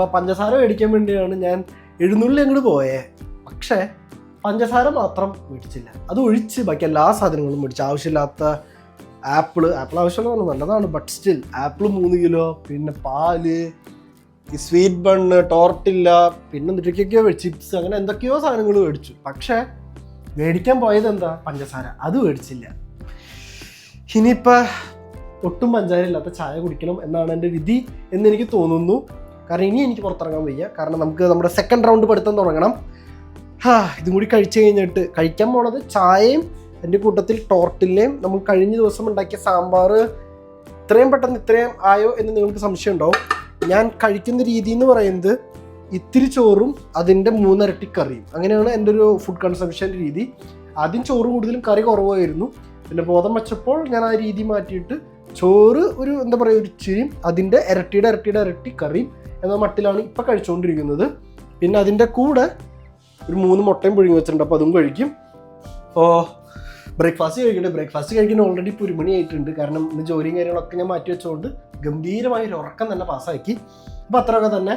ഇപ്പം പഞ്ചസാര മേടിക്കാൻ വേണ്ടിയാണ് ഞാൻ എഴുന്നള്ളി അങ്ങോട്ട് പോയേ. പക്ഷേ പഞ്ചസാര മാത്രം മേടിച്ചില്ല. അത് ഒഴിച്ച് ബാക്കി എല്ലാ സാധനങ്ങളും മേടിച്ചു. ആവശ്യമില്ലാത്ത ആപ്പിൾ ആപ്പിൾ ആവശ്യമുള്ളതാണ് നല്ലതാണ്. ബട്ട് സ്റ്റിൽ ആപ്പിൾ മൂന്ന് കിലോ പിന്നെ പാൽ ഈ സ്വീറ്റ് ബണ്ണ് ടോർട്ടില്ല പിന്നെ എന്തൊക്കെയൊക്കെയോ ചിപ്സ് അങ്ങനെ എന്തൊക്കെയോ സാധനങ്ങൾ മേടിച്ചു. പക്ഷേ മേടിക്കാൻ പോയത് എന്താ? പഞ്ചസാര. അത് മേടിച്ചില്ല. ഇനിയിപ്പോൾ ഒട്ടും പഞ്ചാരില്ലാത്ത ചായ കുടിക്കണം എന്നാണ് എന്റെ വിധി എന്ന് എനിക്ക് തോന്നുന്നു. കാരണം ഇനി എനിക്ക് പുറത്തിറങ്ങാൻ വയ്യ. കാരണം നമുക്ക് നമ്മുടെ സെക്കൻഡ് റൗണ്ട് പഠിത്തം തുടങ്ങണം. ഹാ ഇതും കൂടി കഴിച്ചു കഴിഞ്ഞിട്ട് കഴിക്കാൻ പോണത് ചായയും എന്റെ കൂട്ടത്തിൽ ടോർട്ടില്ലയും നമ്മൾ കഴിഞ്ഞ ദിവസം ഉണ്ടാക്കിയ സാമ്പാർ ഇത്രയും പെട്ടെന്ന് ഇത്രയും ആയോ എന്ന് നിങ്ങൾക്ക് സംശയം ഉണ്ടാവും. ഞാൻ കഴിക്കുന്ന രീതി എന്ന് പറയുന്നത് ഇത്തിരി ചോറും അതിന്റെ മൂന്നരട്ടി കറിയും. അങ്ങനെയാണ് എന്റെ ഒരു ഫുഡ് കൺസംഷൻ രീതി. ആദ്യം ചോറ് കൂടുതലും കറി കുറവായിരുന്നു. പിന്നെ ബോധം വെച്ചപ്പോൾ ഞാൻ ആ രീതി മാറ്റിയിട്ട് ചോറ് ഒരു എന്താ പറയുക ഒരു ഇച്ചിരിയും അതിന്റെ ഇരട്ടിയുടെ ഇരട്ടിയുടെ ഇരട്ടി കറിയും എന്ന മട്ടിലാണ് ഇപ്പം കഴിച്ചുകൊണ്ടിരിക്കുന്നത് പിന്നെ അതിന്റെ കൂടെ ഒരു മൂന്ന് മുട്ടയും പുഴുങ്ങി വെച്ചിട്ടുണ്ട് അപ്പോൾ അതും കഴിക്കും. ഓ ബ്രേക്ക്ഫാസ്റ്റ് കഴിക്കട്ടെ ബ്രേക്ക്ഫാസ്റ്റ് കഴിക്കുന്ന ഓൾറെഡി ഇപ്പോൾ ഒരു മണി ആയിട്ടുണ്ട്. കാരണം ഇന്ന് ജോലിയും കാര്യങ്ങളൊക്കെ ഞാൻ മാറ്റി വെച്ചുകൊണ്ട് ഗംഭീരമായ ഒരു ഉറക്കം തന്നെ പാസ്സാക്കി അപ്പോൾ അത്രയൊക്കെ തന്നെ